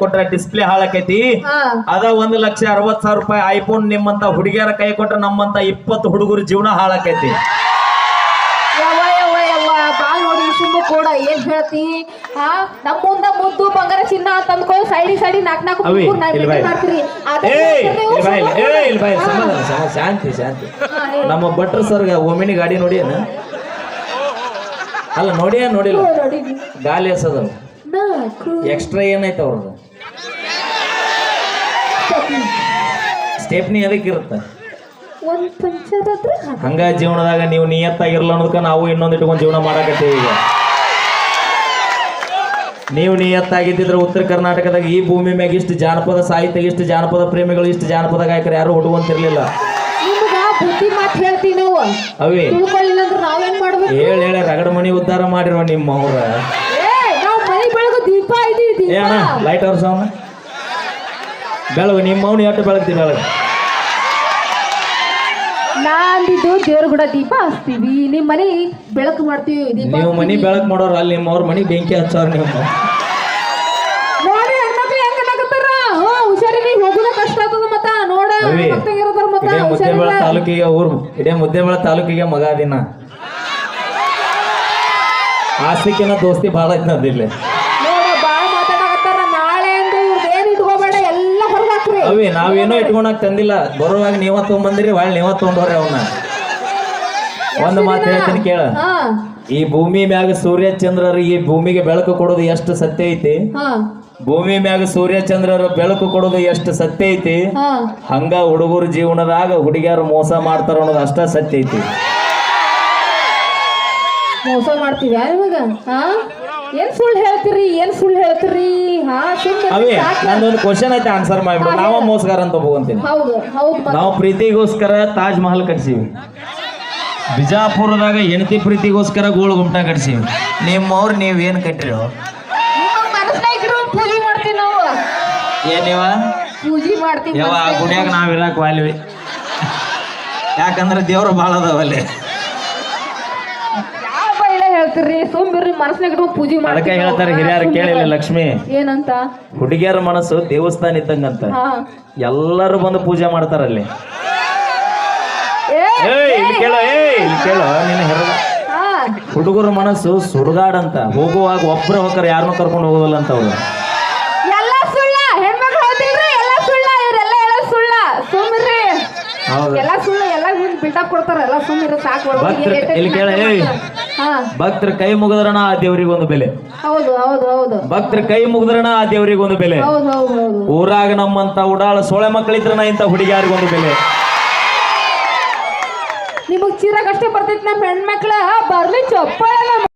ಕೊಟ್ರ ಡಿಸ್ಪ್ಲೇ ಹಾಳಾಕೈತಿ. ಅದ ಒಂದ್ ಲಕ್ಷ ಅರವತ್ ಸಾವಿರ ರೂಪಾಯಿ ಐಫೋನ್ ನಿಮ್ಮಂತ ಹುಡುಗಿಯರ ಕೈ ಕೊಟ್ರ ನಮ್ಮಂತ ಇಪ್ಪತ್ತು ಹುಡುಗರ ಜೀವನ ಹಾಳಾಕೈತಿ. ಕೂಡ ಏನ್ ಹೇಳ್ತಿ? ಹಾ ನಮ್ ಮುಂದ ಮುದ್ದು ಬಂಗಾರ ಚಿನ್ನ ತಂದ್ಕೊಂಡು ಸೈಡಿ ಸೈಡಿ ನಾಕ್ ಬಾಯ್. ಮಾಡ್ತೀರಿ. ಏಯ್ ಇಲ್ಲಿ ಬಾಯ್ ಏ ಇಲ್ಲಿ ಬಾಯ್ ಸಮಾಧಾನ ಶಾಂತಿ ಶಾಂತಿ. ನಮ್ಮ ಭಟ್ರ ಸರ್ಗ ಒಮ್ಮಿನಿ ಗಾಡಿ ನೋಡಿ ಅಲ್ಲ ನೋಡಿ ನೋಡಿಲ್ಲ? ನೋಡಿ ಗಾಲಿ ಎಸದ ನಾಲ್ಕು ಎಕ್ಸ್ಟ್ರಾ ಏನೈತೆ ಅವ್ರದ್ದು? ಸ್ಟೆಪ್ನಿ ಅದಕ್ಕೆ ಇರುತ್ತೆ. ಒಂದ್ ಹಂಗ. ಜೀವನದಾಗ ನೀವು ನಿಯತ್ತಾಗಿರಲ್ಲ ಅನ್ನೋದಕ್ಕೆ ನಾವು ಇನ್ನೊಂದು ಇಟ್ಕೊಂಡು ಜೀವನ ಮಾಡಾಕತ್ತೀವಿ ಈಗ. ನೀವು ನಿಯತ್ತಾಗಿದ್ದಿದ್ರೆ ಉತ್ತರ ಕರ್ನಾಟಕದಾಗ ಈ ಭೂಮಿ ಮ್ಯಾಗ ಇಷ್ಟು ಜಾನಪದ ಸಾಹಿತ್ಯ ಇಷ್ಟು ಜಾನಪದ ಪ್ರೇಮಿಗಳು ಇಷ್ಟು ಜಾನಪದ ಗಾಯಕರು ಯಾರು ಹುಡುಗಂತಿರ್ಲಿಲ್ಲ ಅವೇ. ಹೇಳಿ ಹೇಳಿ ರಗಡ ಮಣಿ ಉದ್ಧಾರ ಮಾಡಿರೋ ನಿಮ್ಮ ಅವ್ರ. ದೀಪ ಇದೀವಿ ಏ ದೀಪ ಅಣ್ಣ ಲೈಟ್ ಅವ್ರ ಸಾವನ್ನ ಬೆಳಗು ನಿಮ್ಮ ಮೌನ ಎಷ್ಟು ಬೆಳಗ್ತಿ ಬೆಳಗ್ಗೆ ನಾ ಅಂದಿದ್ದು ದೇವ್ರ ಕೂಡ ದೀಪ ಹಚ್ತೀವಿ. ನಿಮ್ಮ ಮನೆ ಬೆಳಕು ಮಾಡ್ತೀವಿ ದೀಪ ನೀವು ಮನೆ ಬೆಳಕು ಮಾಡೋರು ಅಲ್ಲಿ ನಿಮ್ಮ ಅವ್ರ ಮನಿ ಬೆಂಕಿ ಹಚ್ಚೋರು ನಿಮ್ಮ ನೋಡಿ ಹೆಣ್ಮಕ್ಳು ಹೆಂಗ್ ಅನ್ನಕತ್ತಾರ? ಹೋಗುದ ಕಷ್ಟ ಆಗ್ತದ ಮತ್ತ. ನೋಡ ಅವಿ ಮಕ್ಕಳಿಗಿರ್ತಾರ ಮತ್ತ? ಇಡೇ ಮುದ್ದೇಬೇಳ ಹುಷಾರಿಲ್ಲ ತಾಲೂಕಿಗೆ ಊರು. ಇಡೇ ಮುದ್ದೇಬಳ ತಾಲೂಕಿಗೆ ಮಗ ದಿನ ಆಸ್ತಿಕಿನ ದೋಸ್ತಿ ಭಾಳ ಐತಿ ನಾವೇನೋ ಇಟ್ಕೊಳಕ್ ತಂದಿಲ್ಲ. ಬರುವಾಗ ನೀವ ತೊಗೊಂಬಂದಿರಿ ಒಳ್ಳೆ ನೀವ ತೊಗೊಂಡ್ರಿ ಅವನ್ನ ಒಂದು ಮಾತು ಹೇಳ್ತೀನಿ ಕೇಳ. ಹಾ. ಈ ಭೂಮಿ ಮ್ಯಾಗ ಸೂರ್ಯ ಚಂದ್ರರು ಈ ಭೂಮಿಗೆ ಬೆಳಕು ಕೊಡೋದು ಎಷ್ಟು ಸತ್ಯ ಐತಿ? ಹಾ. ಭೂಮಿ ಮ್ಯಾಗ ಸೂರ್ಯ ಚಂದ್ರರು ಬೆಳಕು ಕೊಡೋದು ಎಷ್ಟು ಸತ್ಯ ಐತಿ? ಹಾ. ಹಂಗ ಹುಡುಗರ ಜೀವನದಾಗ ಹುಡುಗಿಯರು ಮೋಸ ಮಾಡ್ತಾರ ಅನ್ನೋದು ಅಷ್ಟ ಸತ್ಯ ಐತಿ. ಮೋಸ ಮಾಡ್ತೀವಿ ನಿಮಗ ಹಾ? ಏನ್ ಸುಳ್ಳು ಹೇಳ್ತೀರಿ ಏನ್ ಸುಳ್ಳು ಹೇಳ್ತೀರಿ? ಅವೇ ನಂದೊಂದು ಕ್ವಶನ್ ಐತೆ ಆನ್ಸರ್ ಮಾಡಿಬಿಡು. ನಾವ ಮೋಸ್ಗಾರ ಅಂತ ಹೋಗಂತೀನಿ. ಹೌದು ಹೌದು ಮತ್ತ. ನಾವು ಪ್ರೀತಿಗೋಸ್ಕರ ತಾಜ್ ಮಹಲ್ ಕಟ್ಸೀವಿ. ಬಿಜಾಪುರದಾಗ ಹೆಂಡತಿ ಪ್ರೀತಿಗೋಸ್ಕರ ಗೋಳು ಗುಮ್ಟ ಕಟ್ಸೀವಿ. ನಿಮ್ಮವ್ರು ನೀವ್ ಏನ್ ಕಟ್ಟಿರೋ? ನಿಮ್ಮ ಮನಸ್ನಾಗ ಇಟ್ಕೊಂಡು ಪೂಜೆ ಮಾಡ್ತೀವಿ ನಾವು. ಏನಿವ ಪೂಜೆ ಮಾಡ್ತೀವಿ ಯಾವ ಆ ಗುಡಿಯಾಗ ವಾಲ್ವಿ. ಯಾಕಂದ್ರೆ ದೇವ್ರು ಭಾಳ ಅದಾವಲ್ಲಿ. ಹೇಳ್ತೀರಿ ಸೋಂಬಿರ್ರಿ ಮನಸ್ನಾಗ ಇಟ್ಕೊಂಡು ಪೂಜೆ ಅದಕ್ಕೆ ಮಾಡ್ತೀವಿ ನಾವು. ಹೇಳ್ತಾರೆ ಹಿರಿಯರು ಕೇಳಿಲ್ಲ ಲಕ್ಷ್ಮಿ. ಏನಂತ? ಹುಡುಗಿಯರ ಮನಸ್ಸು ದೇವಸ್ಥಾನ ಇದ್ದಂಗಂತ. ಹಾ. ಎಲ್ಲರೂ ಬಂದು ಪೂಜೆ ಮಾಡ್ತಾರಲ್ಲಿ ಅಲ್ಲಿ. ಏಯ್ ಇಲ್ಲಿ ಕೇಳೋ ಏಯ್ ಇಲ್ಲಿ ಕೇಳೋ ನಿನ್ನ ಹೆರ ಹಾ. ಹುಡುಗರ ಮನಸ್ಸು ಸುಡುಗಾಡಂತ ಹೋಗುವಾಗ ಒಬ್ಬರ ಹೋಗ್ತಾರ ಯಾರನ್ನೂ ಕರ್ಕೊಂಡು ಹೋಗೋದಲ್ಲ ಅಂತ ಅವರು. ಎಲ್ಲ ಸುಳ್ಳ ಹೆಣ್ಮಕ್ಳು ಹೇಳ್ತೀವ್ರಿ ಎಲ್ಲ ಸುಳ್ಳ ಇವರೆಲ್ಲ ಎಲ್ಲ ಸುಳ್ಳ. ಸುಮ್ಮಿರ್ರಿ ಹೌದು. ಎಲ್ಲ ಸುಳ್ಳ ಎಲ್ಲ ಮುಂದ್ ಬಿಲ್ಡಪ್ ಕೊಡ್ತಾರ ಎಲ್ಲ ಸುಮ್ಮಿರ ಸಾಕು ಭಕ್ತರು ಇಲ್ಲಿ ಕೇಳ ಏಯ್. ಭಕ್ತರ ಕೈ ಮುಗಿದ್ರಣ ಆ ದೇವರಿಗೆ ಒಂದು ಬೆಲೆ. ಹೌದು ಹೌದು ಹೌದು. ಭಕ್ತರ ಕೈ ಮುಗಿದ್ರಣ ಆ ದೇವರಿಗೆ ಒಂದು ಬೆಲೆ. ಹೌದು ಹೌದು ಹೌದು. ಊರಾಗ ನಮ್ಮಂತ ಉಡಾಳ ಸೊಳೆ ಮಕ್ಕಳಿದ್ರನ ಇಂತ ಹುಡುಗಿಯಾರಿಗೆ ಒಂದು ಬೆಲೆ. ನಿಮಗ್ ಚೀರಾಗ ಅಷ್ಟೇ ಬರ್ತೈತಿ ನಮ್ಮ ಹೆಣ್ಮಕ್ಳ. ಬರ್ಲಿ ಚಪ್ಪಾಳೆ